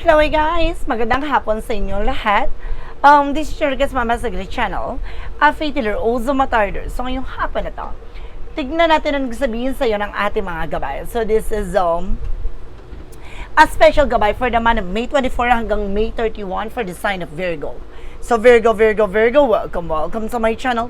Hello guys! Magandang hapon sa inyo lahat. Um, this is your guest Mama Sagri Channel. A faith healer, Ozo Matarder. So ngayong hapon na to, tignan natin ang sabihin sa iyo ng ating mga gabay. So this is um, a special gabay for the month of May 24 hanggang May 31 for the sign of Virgo. So Virgo, Virgo, Virgo, welcome, welcome to my channel.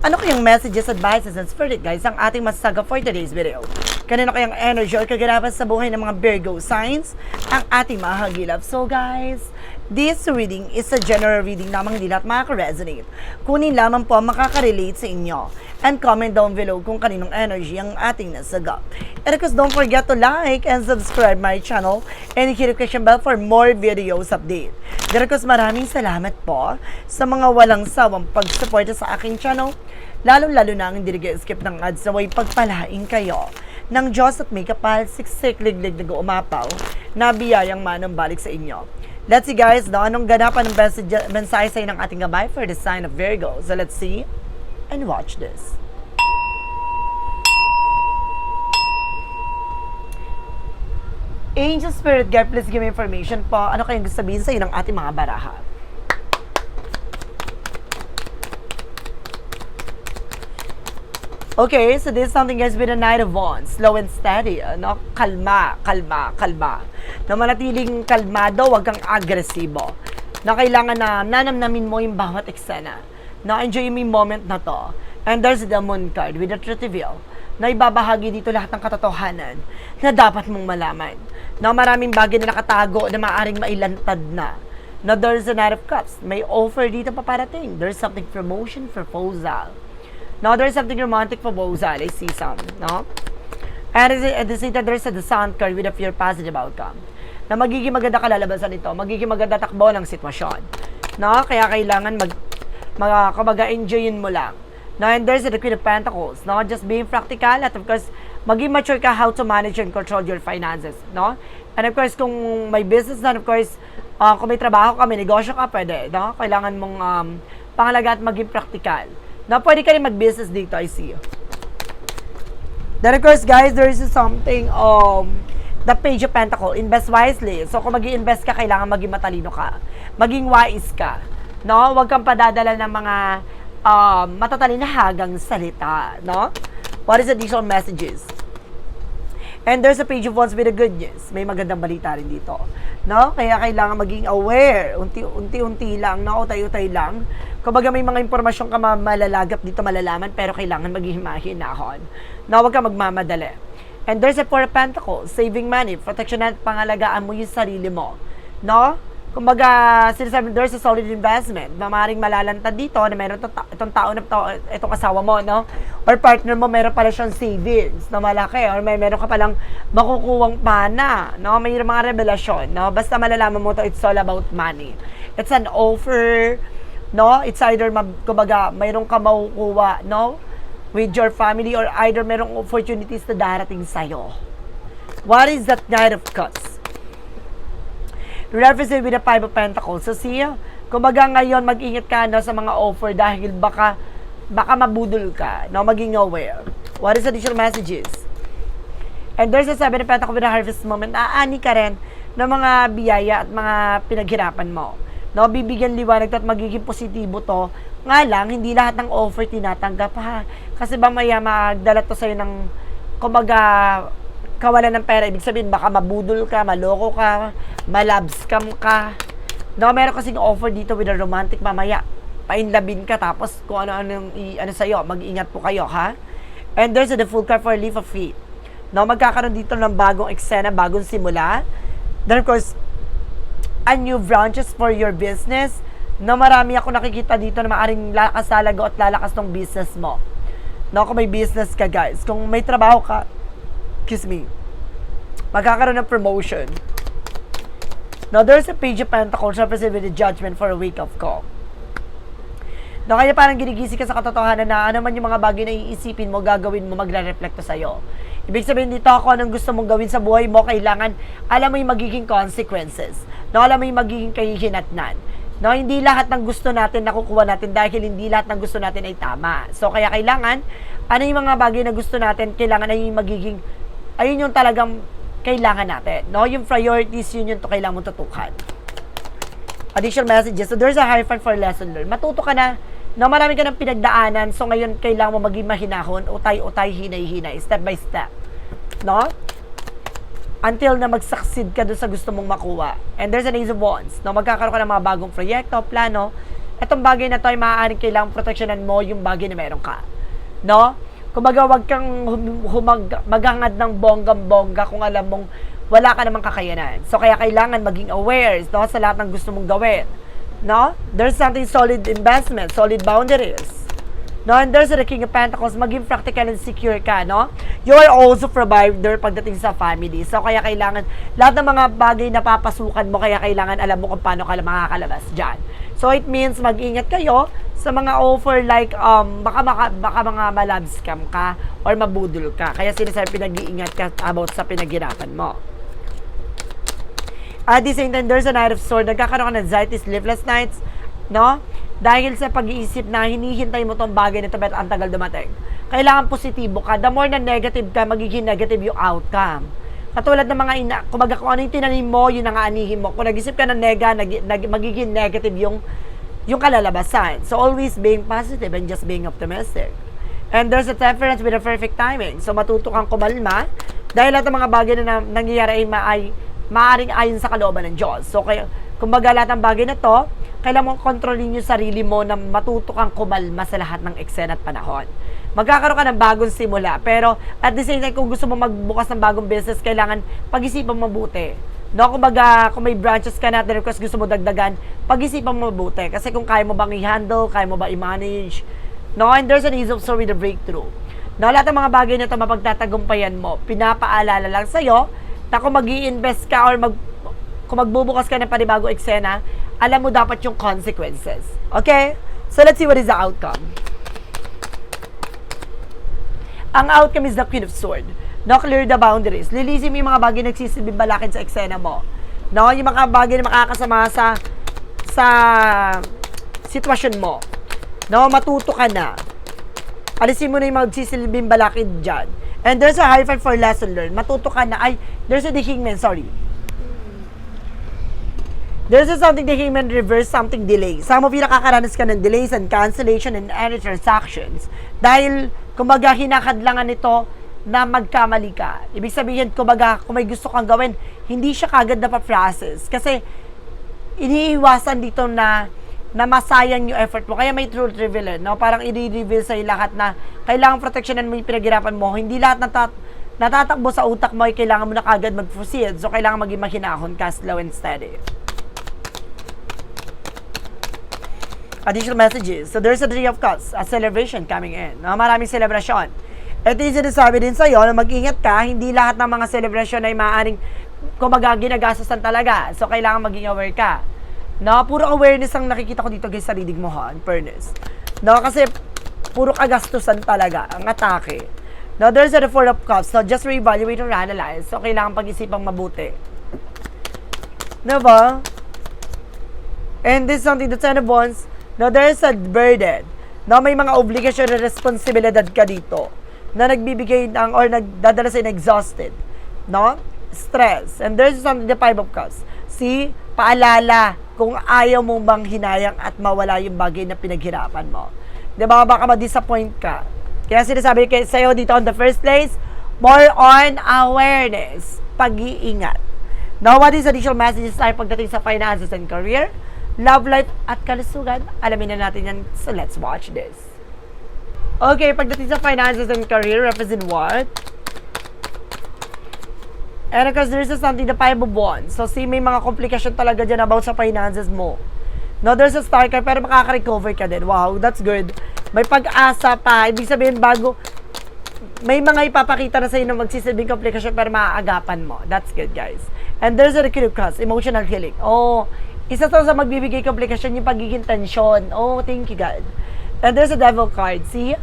Ano kayang messages, advices, and spirit guys ang ating masasaga for today's video? Kanino kayang energy or kaganapan sa buhay ng mga Virgo signs ang ating mahagilap? So guys, this reading is a general reading lamang hindi lahat makaka-resonate. Kunin lamang po ang makaka-relate sa inyo. And comment down below kung kaninong energy ang ating nasaga. And of course, don't forget to like and subscribe my channel and hit the notification bell for more videos update. Course, maraming salamat po sa mga walang sawang pagsuporta sa aking channel. Lalo-lalo na ang skip ng ads na way pagpalain kayo ng Diyos at may kapal, siksik, liglig, nag-uumapaw, na biyayang manang balik sa inyo. Let's see guys, no, anong ganapan ng mensahe sa'yo ng ating gabay for the sign of Virgo. So let's see and watch this. Angel Spirit Guide, please give me information po. Ano kayong gusto sabihin sa ng ating mga baraha? Okay, so this is something guys with a Knight of Wands. Slow and steady. Ano? Kalma, kalma, kalma. Na manatiling kalmado, wag kang agresibo. Na kailangan na nanamnamin mo yung bawat eksena. Na enjoy mo yung moment na to. And there's the moon card with the truth reveal na ibabahagi dito lahat ng katotohanan na dapat mong malaman. Na maraming bagay na nakatago na maaaring mailantad na. Na there's a Knight of Cups. May offer dito paparating. There's something promotion, proposal. No, there's something romantic proposal. I see some, no? And at the same time, there's a sun card with a pure positive outcome. Na magiging maganda kalalabasan nito, magiging maganda takbo ng sitwasyon. No? Kaya kailangan mag, mag kumbaga, enjoyin mo lang. No, and there's the Queen of Pentacles, no? Just being practical at of course, maging mature ka how to manage and control your finances, no? And of course, kung may business na, of course, uh, kung may trabaho ka, may negosyo ka, pwede, no? Kailangan mong um, pangalaga at maging practical. Na pwede ka rin mag-business dito, I see. Then of course, guys, there is something, um, the Page of Pentacle, invest wisely. So, kung mag invest ka, kailangan maging matalino ka. Maging wise ka. No? Huwag kang padadala ng mga um, matatalinhagang salita. No? What is additional messages? And there's a page of wands with a good news. May magandang balita rin dito. No? Kaya kailangan maging aware. Unti, unti-unti lang, no? Utay-utay lang. Kumbaga may mga impormasyon ka ma- malalagap dito malalaman, pero kailangan maging mahinahon. No? Huwag ka magmamadali. And there's a four of pentacles, saving money, protection at pangalagaan mo yung sarili mo. No? Kumbaga, sinasabi, there's a solid investment na maaaring malalantad dito na meron ta- itong tao na to, itong asawa mo, no? Or partner mo, meron pala siyang savings na malaki or may meron ka palang makukuwang pana, no? May mga revelasyon, no? Basta malalaman mo to, it's all about money. It's an offer, no? It's either, kumbaga, mayroon ka makukuha, no? With your family or either merong opportunities na darating sa'yo. What is that Knight of Cups? Represent with the Five of Pentacles. So siya, kumbaga ngayon mag-ingat ka no, sa mga offer dahil baka baka mabudol ka, no, maging aware. What is additional messages? And there's a Seven of Pentacles with a harvest moment. Aani ka rin ng mga biyaya at mga pinaghirapan mo. No, bibigyan liwanag at magiging positibo to. Nga lang, hindi lahat ng offer tinatanggap ha. Kasi ba maya magdala to sa'yo ng, kumbaga, kawalan ng pera. Ibig sabihin, baka mabudol ka, maloko ka, malabscam ka. No, meron kasing offer dito with a romantic mamaya. Painlabin ka, tapos kung ano-ano yung ano sa'yo, mag-ingat po kayo, ha? And there's a the full card for leaf of faith. No, magkakaroon dito ng bagong eksena, bagong simula. Then of course, a new branches for your business. No, marami ako nakikita dito na maaring lakas lalago at lalakas ng business mo. No, kung may business ka guys, kung may trabaho ka, excuse me, magkakaroon ng promotion. Now, there's a page of pentacles represented with judgment for a week of calm. No, kaya parang ginigising ka sa katotohanan na ano man yung mga bagay na iisipin mo, gagawin mo, magre-reflect to sa'yo. Ibig sabihin dito ako, anong gusto mong gawin sa buhay mo, kailangan alam mo yung magiging consequences. No, alam mo yung magiging kahihinatnan. No, hindi lahat ng gusto natin nakukuha natin dahil hindi lahat ng gusto natin ay tama. So, kaya kailangan, ano yung mga bagay na gusto natin, kailangan ay magiging, ayun yung talagang kailangan natin. No? Yung priorities, yun yung to kailangan mong tutukan. Additional messages. So, there's a hierophant for lesson learned. Matuto ka na na marami ka ng pinagdaanan. So, ngayon, kailangan mo maging mahinahon. Utay-utay, hinay-hinay. Step by step. No? Until na mag-succeed ka doon sa gusto mong makuha. And there's an ace of wands. No? Magkakaroon ka ng mga bagong proyekto, plano. Itong bagay na to ay maaaring kailangang proteksyonan mo yung bagay na meron ka. No? Kumbaga, wag kang hum- humag- maghangad ng bonggang-bongga kung alam mong wala ka namang kakayanan. So, kaya kailangan maging aware no, sa lahat ng gusto mong gawin. No? There's something solid investment, solid boundaries. No, and there's the King of Pentacles, maging practical and secure ka, no? You are also provider pagdating sa family. So, kaya kailangan, lahat ng mga bagay na papasukan mo, kaya kailangan alam mo kung paano ka makakalabas dyan. So, it means mag-ingat kayo sa mga offer like, um, baka, baka, baka mga malab scam ka or mabudol ka. Kaya sinasabi pinag-iingat ka about sa pinaghirapan mo. At the same time, there's a night of sword. Nagkakaroon ka ng anxiety, sleepless nights, no? Dahil sa pag-iisip na hinihintay mo tong bagay na to, but ang tagal dumating. Kailangan positibo ka. The more na negative ka, magiging negative yung outcome. Katulad ng mga ina, kumbaga kung ano yung tinanim mo, yun ang aanihin mo. Kung nag-isip ka ng nega, nag, nag, magiging negative yung yung kalalabasan. So, always being positive and just being optimistic. And there's a temperance with a perfect timing. So, matuto kang kumalma dahil lahat ng mga bagay na, na nangyayari ay, ma- ay maaaring ayon sa kalooban ng Diyos. So, kaya, kumbaga lahat ng bagay na to, kailangan mong kontrolin yung sarili mo na matuto kang kumalma sa lahat ng eksena at panahon. Magkakaroon ka ng bagong simula, pero at the same time, kung gusto mo magbukas ng bagong business, kailangan pag-isipan mabuti. No, kumbaga, kung may branches ka na at request gusto mo dagdagan, pag-isipan mabuti. Kasi kung kaya mo bang i-handle, kaya mo ba i-manage, no, and there's an ease of story the breakthrough. No, lahat ng mga bagay na ito mapagtatagumpayan mo, pinapaalala lang sa'yo na kung mag invest ka or mag, kung magbubukas ka ng panibago eksena, alam mo dapat yung consequences. Okay? So, let's see what is the outcome. Ang outcome is the Queen of Sword. No, clear the boundaries. Lilisin mo yung mga bagay na nagsisilbing balakid sa eksena mo. No, yung mga bagay na makakasama sa sa sitwasyon mo. No, matuto ka na. Alisin mo na yung magsisilbing balakid dyan. And there's a high five for lesson learned. Matuto ka na. Ay, there's a the hangman, sorry. There's a something the hangman reverse, something delay. Some of you nakakaranas ka ng delays and cancellation and any transactions. Dahil, kumbaga, hinakadlangan nito na magkamali ka. Ibig sabihin, kumbaga, kung may gusto kang gawin, hindi siya kagad na pa-process. Kasi, iniiwasan dito na na masayang yung effort mo. Kaya may truth reveal, no? Parang i-reveal sa'yo lahat na kailangan proteksyonan mo yung pinaghirapan mo. Hindi lahat natat natatakbo sa utak mo ay kailangan mo na kagad mag-proceed. So, kailangan maging mahinahon ka, slow and steady. Additional messages. So, there's a Three of Cups, a celebration coming in. No? Maraming celebration. Ito yung sinasabi din sa'yo na mag-ingat ka, hindi lahat ng mga celebration ay maaaring kumaga ginagastosan talaga. So, kailangan maging aware ka. No, puro awareness ang nakikita ko dito guys sa reading mo ha, in fairness. No, kasi puro kagastusan talaga ang atake. No, there's a four of cups. So, just reevaluate or analyze. So, kailangan pag-isipang mabuti. Diba? And this is something the Ten of Wands. No, there's a burden. No, may mga obligasyon at responsibilidad ka dito na nagbibigay ng or nagdadala sa exhausted. No? Stress. And there's something the Five of Cups. See, paalala kung ayaw mong bang hinayang at mawala yung bagay na pinaghirapan mo. Di ba? Baka ma-disappoint ka. Kaya sinasabi kay sa'yo dito on the first place, more on awareness, pag-iingat. Now, what is additional messages tayo pagdating sa finances and career, love life, at kalusugan? Alamin na natin yan. So, let's watch this. Okay, pagdating sa finances and career, represent what? And because there's something the five of wands. So, see, may mga komplikasyon talaga dyan about sa finances mo. No, there's a star card, pero makaka-recover ka din. Wow, that's good. May pag-asa pa. Ibig sabihin, bago, may mga ipapakita na sa'yo na magsisilbing komplikasyon pero maaagapan mo. That's good, guys. And there's a recruit cross, emotional healing. Oh, isa to sa magbibigay komplikasyon yung pagiging tensyon. Oh, thank you, God. And there's a devil card. See?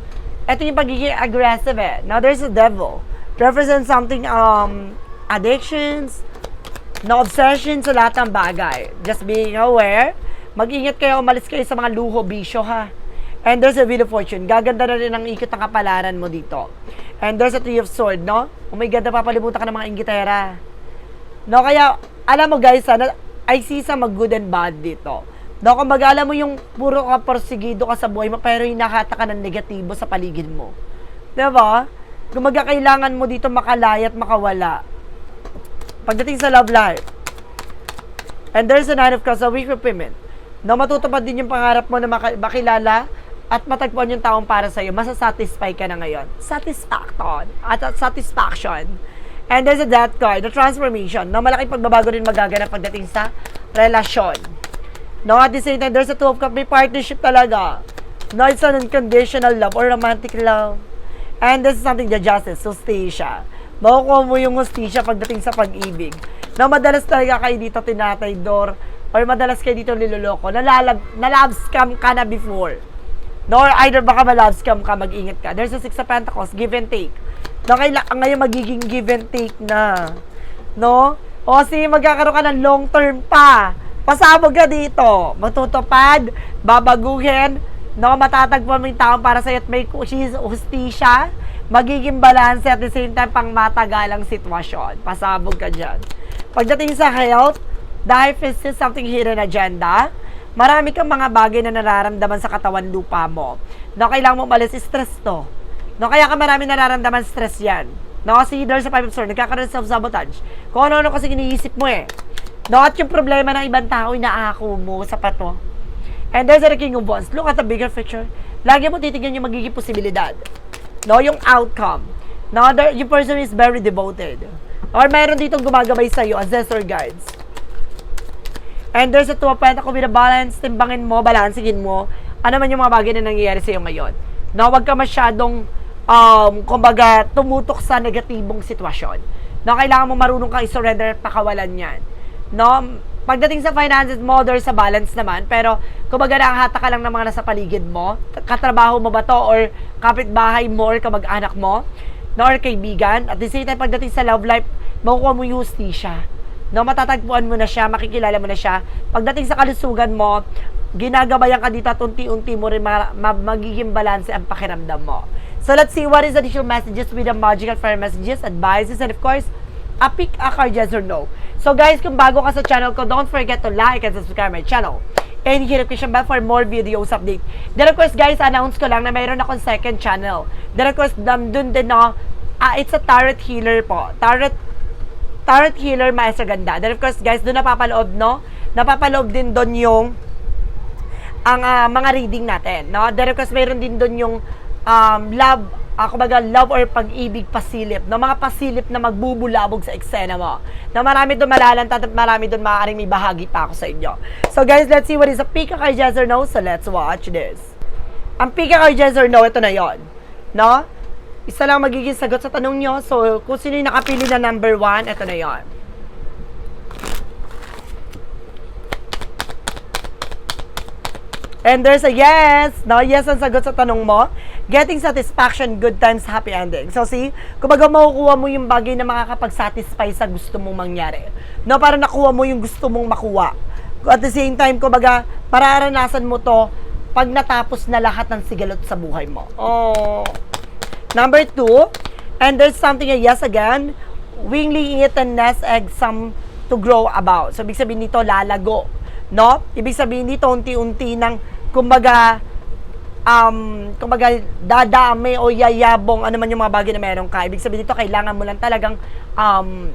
Ito yung pagiging aggressive eh. Now, there's a devil. Represents something, um, addictions, na obsession sa lahat ng bagay. Just being aware. Mag-ingat kayo, umalis kayo sa mga luho, bisyo ha. And there's a wheel of fortune. Gaganda na rin ang ikot ng kapalaran mo dito. And there's a three of sword, no? Oh my God, napapalibutan ka ng mga inggitera. No, kaya, alam mo guys, sana, I see some good and bad dito. No, kumbaga, alam mo yung puro ka porsigido ka sa buhay mo, pero hinahata ka ng negatibo sa paligid mo. Diba? Kumbaga, kailangan mo dito makalaya at makawala. Pagdating sa love life, and there's a nine of cups, a weak repayment, no, matutupad din yung pangarap mo na makilala at matagpuan yung taong para sa'yo, masasatisfy ka na ngayon. Satisfaction. At, at satisfaction. And there's a death card, the transformation, no, malaking pagbabago rin magaganap pagdating sa relasyon. No, at the same time, there's a two of cups, may partnership talaga. No, it's an unconditional love or romantic love. And this is something the justice, justisya. Makukuha mo yung justisya pagdating sa pag-ibig. Na madalas talaga kayo dito tinatay door or madalas kayo dito niloloko. Nalalab, na-love scam ka na before. No, or either baka ma-love scam ka, mag-ingat ka. There's a Six of Pentacles, give and take. No, kaila- ngayon magiging give and take na. No? O kasi magkakaroon ka ng long term pa. Pasabog ka dito. Matutupad, babaguhin, no, matatagpuan mo yung taong para sa'yo at may hustisya, magiging balance at the same time pang matagalang sitwasyon. Pasabog ka dyan. Pagdating sa health, dahil is something hidden agenda, marami kang mga bagay na nararamdaman sa katawan lupa mo. No, kailangan mo umalis, stress to. No, kaya ka marami nararamdaman stress yan. No, kasi there's a five of swords, nagkakaroon ng self-sabotage. Kung ano-ano kasi iniisip mo eh. No, at yung problema ng ibang tao, inaako mo sa pato. And there's a king of wands. Look at the bigger picture. Lagi mo titignan yung magiging posibilidad. No, yung outcome. No, there, yung person is very devoted. Or mayroon ditong gumagabay sa'yo, ancestor guides. And there's a two of pentacles with a balance, timbangin mo, balansingin mo, ano man yung mga bagay na nangyayari sa'yo ngayon. No, wag ka masyadong, um, kumbaga, tumutok sa negatibong sitwasyon. No, kailangan mo marunong kang i-surrender pakawalan yan. No, pagdating sa finances mo, there's a balance naman, pero kumbaga nakahata ka lang ng mga nasa paligid mo, katrabaho mo ba to, or kapitbahay mo, or kamag-anak mo, no, or kaibigan, at the same time, pagdating sa love life, makukuha mo yung hustisya. No, matatagpuan mo na siya, makikilala mo na siya. Pagdating sa kalusugan mo, ginagabayan ka dito at unti-unti mo rin ma- ma- magiging balanse ang pakiramdam mo. So let's see what is additional messages with the magical fire messages, advices, and of course, a pick a card yes or no. So guys, kung bago ka sa channel ko, don't forget to like and subscribe my channel. And hit notification bell for more videos update. Then of course guys, announce ko lang na mayroon akong second channel. Then of course, dun din no, ah, it's a tarot healer po. Tarot Tarot Healer Maestra Ganda. Then of course, guys, doon napapaloob, no? Napapaloob din doon yung ang ah, mga reading natin, no? Then of course, mayroon din doon yung um, love, ako baga, love or pag-ibig pasilip, no? Mga pasilip na magbubulabog sa eksena mo. Na marami doon malalantad at marami doon maaaring may bahagi pa ako sa inyo. So guys, let's see what is a pika kay yes or no. So let's watch this. Ang pika kay yes or no, ito na yon, no? Isa lang magiging sagot sa tanong nyo. So, kung sino yung nakapili na number one, ito na yon. And there's a yes. No, yes ang sagot sa tanong mo. Getting satisfaction, good times, happy ending. So see, kumbaga makukuha mo yung bagay na makakapag-satisfy sa gusto mong mangyari. No, para nakuha mo yung gusto mong makuha. At the same time, kumbaga, pararanasan mo to pag natapos na lahat ng sigalot sa buhay mo. Oh. Number two, and there's something, yes again, wingly eat and nest egg some to grow about. So, ibig sabihin nito, lalago. No? Ibig sabihin nito, unti-unti ng, kumbaga, um, kumbaga, dadami o yayabong, ano man yung mga bagay na meron ka. Ibig sabihin nito, kailangan mo lang talagang, um,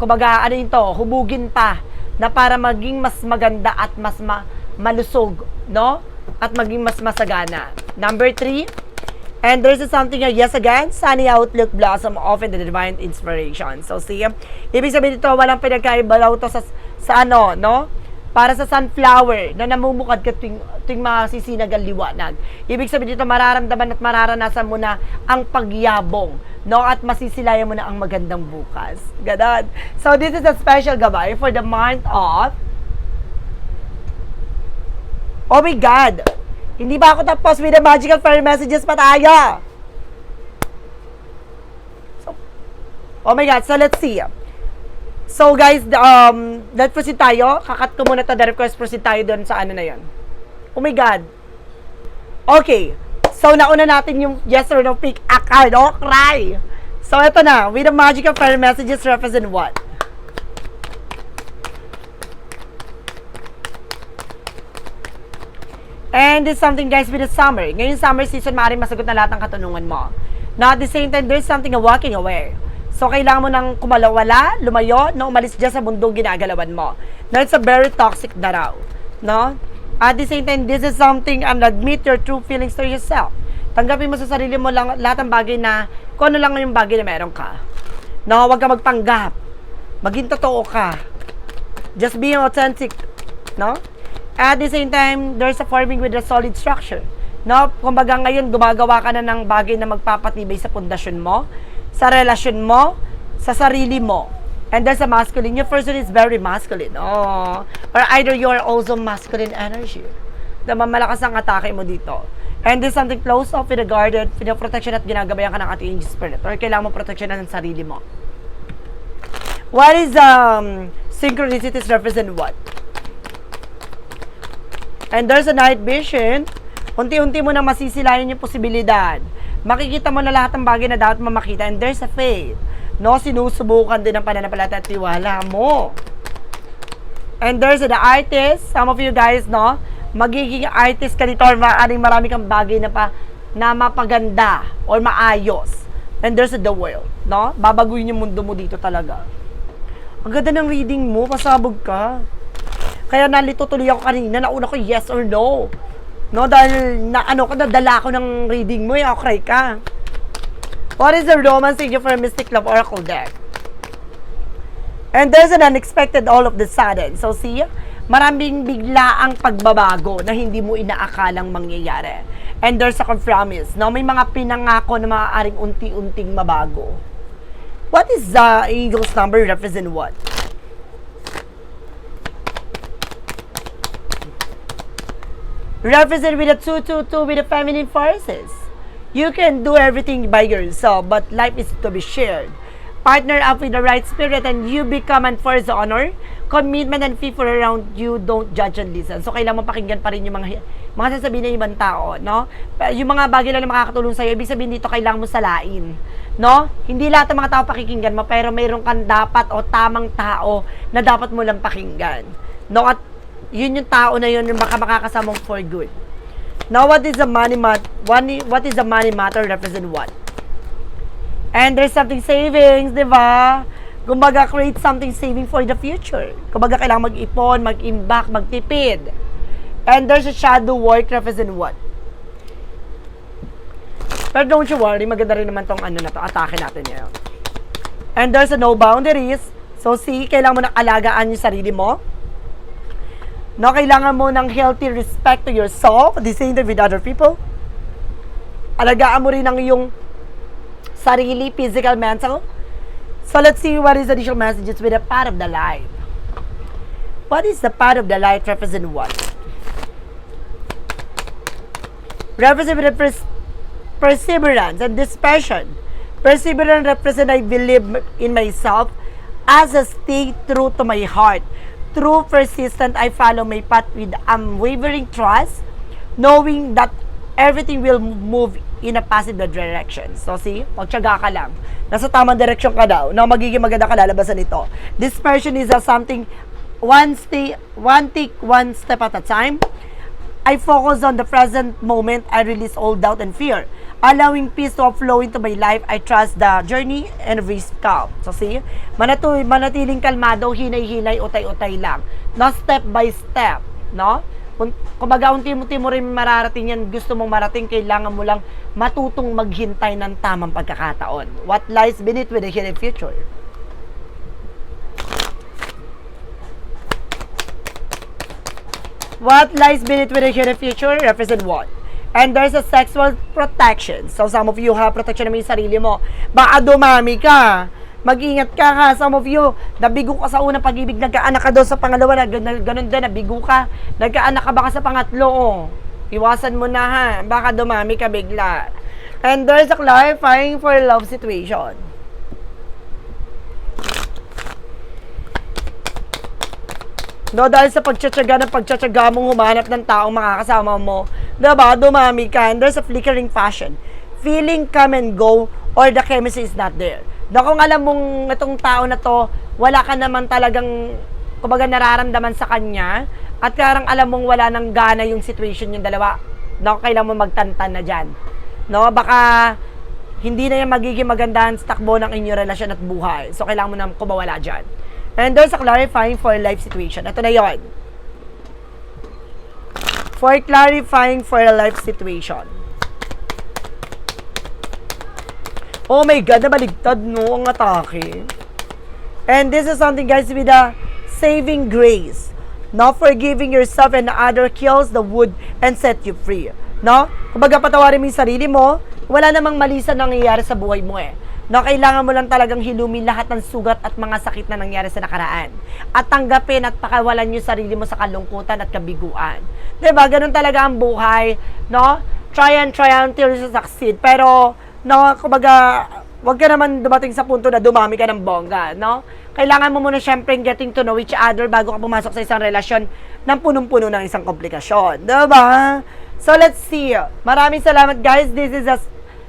kumbaga, ano yun to, hubugin pa na para maging mas maganda at mas ma- malusog, no? At maging mas masagana. Number three, And there's something uh, yes again, sunny outlook blossom often the divine inspiration. So see, ibig sabihin dito, walang pinagkaiba daw to sa, sa ano, no? Para sa sunflower na namumukad ka tuwing, tuwing masisinag ang liwanag. Ibig sabihin dito, mararamdaman at mararanasan mo na ang pagyabong, no? At masisilayan mo na ang magandang bukas. Ganon. So this is a special gabay for the month of Oh my God! Hindi ba ako tapos with the magical fairy messages pa tayo? So, oh my God, so let's see. So guys, um, let's proceed tayo. Kakat ko muna to the request proceed tayo doon sa ano na yon. Oh my God. Okay. So nauna natin yung yes or no pick a card. Oh, cry. So ito na. With the magical fairy messages represent what? And it's something guys with the summer. Ngayon summer season, maaaring masagot na lahat ng katanungan mo. Now at the same time, there's something na walking away. So, kailangan mo nang kumalawala, lumayo, na umalis dyan sa mundong ginagalawan mo. Now, it's a very toxic na raw. No? At the same time, this is something and admit your true feelings to yourself. Tanggapin mo sa sarili mo lang lahat ng bagay na kung ano lang yung bagay na meron ka. No, huwag ka magpanggap. Maging totoo ka. Just being authentic. No? At the same time, there's a forming with a solid structure. No? Kumbaga ngayon, gumagawa ka na ng bagay na magpapatibay sa pundasyon mo, sa relasyon mo, sa sarili mo. And there's a masculine. Your person is very masculine. Oh. Or either you're also masculine energy. Na malakas ang atake mo dito. And there's something close off with a guarded, protection at ginagabayan ka ng ating angel spirit. Or kailangan mo protection ng sarili mo. What is um synchronicities represent what? And there's a night vision. Unti-unti mo na masisilayan yung posibilidad. Makikita mo na lahat ng bagay na dapat mo makita. And there's a faith. No, sinusubukan din ang pananampalataya at tiwala mo. And there's the artist. Some of you guys, no, magiging artist ka dito or maaaring marami kang bagay na pa na mapaganda or maayos. And there's the world, no? Babaguhin yung mundo mo dito talaga. Ang ganda ng reading mo, pasabog ka. Kaya nalito tuloy ako kanina, nauna ko yes or no. No, dahil na ano ko, nadala ko ng reading mo, eh, okay ka. What is the romance figure for a Mystic Love Oracle deck? And there's an unexpected all of the sudden. So see, maraming bigla ang pagbabago na hindi mo inaakalang mangyayari. And there's a compromise. No? May mga pinangako na maaaring unti-unting mabago. What is the angel's number represent what? Represent with a 222 with the feminine forces. You can do everything by yourself, but life is to be shared. Partner up with the right spirit and you become and the honor, commitment and people around you don't judge and listen. So, kailangan pakinggan pa rin yung mga, mga sasabihin ng ibang tao, no? Yung mga bagay lang na makakatulong sa'yo, ibig sabihin dito, kailangan mo salain. No? Hindi lahat ng mga tao pakikinggan mo, pero mayroon kang dapat o tamang tao na dapat mo lang pakinggan. No? At yun yung tao na yun yung baka makakasama mo for good. Now, what is the money mat? What is the money matter represent what? And there's something savings, di ba? Kumbaga, create something saving for the future. Kumbaga, kailangan mag-ipon, mag-imbak, magtipid. And there's a shadow work represent what? Pero don't you worry, maganda rin naman tong ano na to, atake natin ngayon. And there's a no boundaries. So see, kailangan mo nang alagaan yung sarili mo. No, kailangan mo ng healthy respect to yourself, the same with other people. Alagaan mo rin ang iyong sarili, physical, mental. So let's see what is the additional messages with a part of the life. What is the part of the life represent what? Represent with a pers- perseverance and dispassion. Perseverance represent I believe in myself as I stay true to my heart. True persistent, I follow my path with unwavering trust, knowing that everything will move in a positive direction. So see, magtyaga ka lang. Nasa tamang direction ka daw, na magiging maganda kalalabasan nito. Dispersion is a something one stay, one take one step at a time. I focus on the present moment. I release all doubt and fear. Allowing peace to flow into my life, I trust the journey and risk calm. So see, manatu manatiling kalmado, hinay-hinay, utay-utay lang. No, step by step. No? Kung, kumbaga, unti-unti mo rin mararating yan, gusto mong marating, kailangan mo lang matutong maghintay ng tamang pagkakataon. What lies beneath with the hidden future? What lies beneath with the hidden future represent what? And there's a sexual protection. So some of you have protection naman yung sarili mo. Baka dumami ka. Mag-ingat ka ha. Some of you, nabigo ka sa unang pag-ibig, nagkaanak ka doon sa pangalawa, na, gan- ganun din, nabigo ka. Nagkaanak ka baka sa pangatlo, oh. Iwasan mo na ha. Baka dumami ka bigla. And there's a clarifying for love situation. No, dahil sa pagtsatsaga ng pagtsatsaga mong humanap ng taong makakasama mo, diba, dumami ka, and there's a flickering passion. Feeling come and go, or the chemistry is not there. Na kung alam mong itong tao na to, wala ka naman talagang, kumbaga nararamdaman sa kanya, at karang alam mong wala nang gana yung situation yung dalawa, no, kailangan mo magtantan na dyan. No, baka hindi na yan magiging magandahan sa takbo ng inyong relasyon at buhay. So, kailangan mo na kumawala dyan. And there's a clarifying for life situation. Ito na yon. For clarifying for a life situation. Oh my God, nabaligtad no, ang atake. And this is something guys with a saving grace. Not forgiving yourself and other kills the wood and set you free. No? Kumbaga patawarin mo yung sarili mo, wala namang mali sa nangyayari sa buhay mo eh. No, kailangan mo lang talagang hilumin lahat ng sugat at mga sakit na nangyari sa nakaraan. At tanggapin at pakawalan yung sarili mo sa kalungkutan at kabiguan. 'Di ba? Ganun talaga ang buhay, no? Try and try until you succeed. Pero, no, kumbaga, wag ka naman dumating sa punto na dumami ka ng bongga, no? Kailangan mo muna syempre getting to know each other bago ka pumasok sa isang relasyon ng punong-puno ng isang komplikasyon. 'Di ba? So, let's see. Maraming salamat, guys. This is a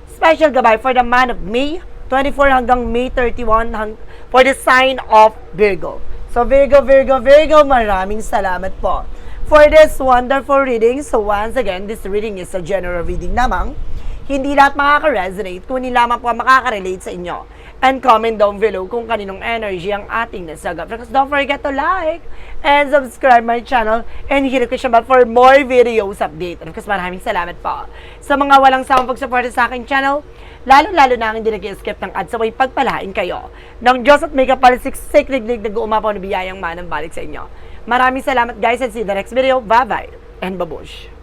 special gabay for the month of May 24 hanggang May 31 hang, for the sign of Virgo. So, Virgo, Virgo, Virgo, maraming salamat po for this wonderful reading. So, once again, this reading is a general reading lamang. Hindi lahat makaka-resonate, kunin lamang po makaka-relate sa inyo. And comment down below kung kaninong energy ang ating nasagap. Because don't forget to like and subscribe my channel and hit the question bell for more videos update. And of course, maraming salamat po sa mga walang sawang pagsuporta sa aking channel. Lalo-lalo na ang hindi nag-skip ng ads sa way pagpalain kayo. Ng Diyos at may kapalisik sikliglig na guumapaw na biyayang manang balik sa inyo. Maraming salamat guys and see the next video. Bye-bye and babush!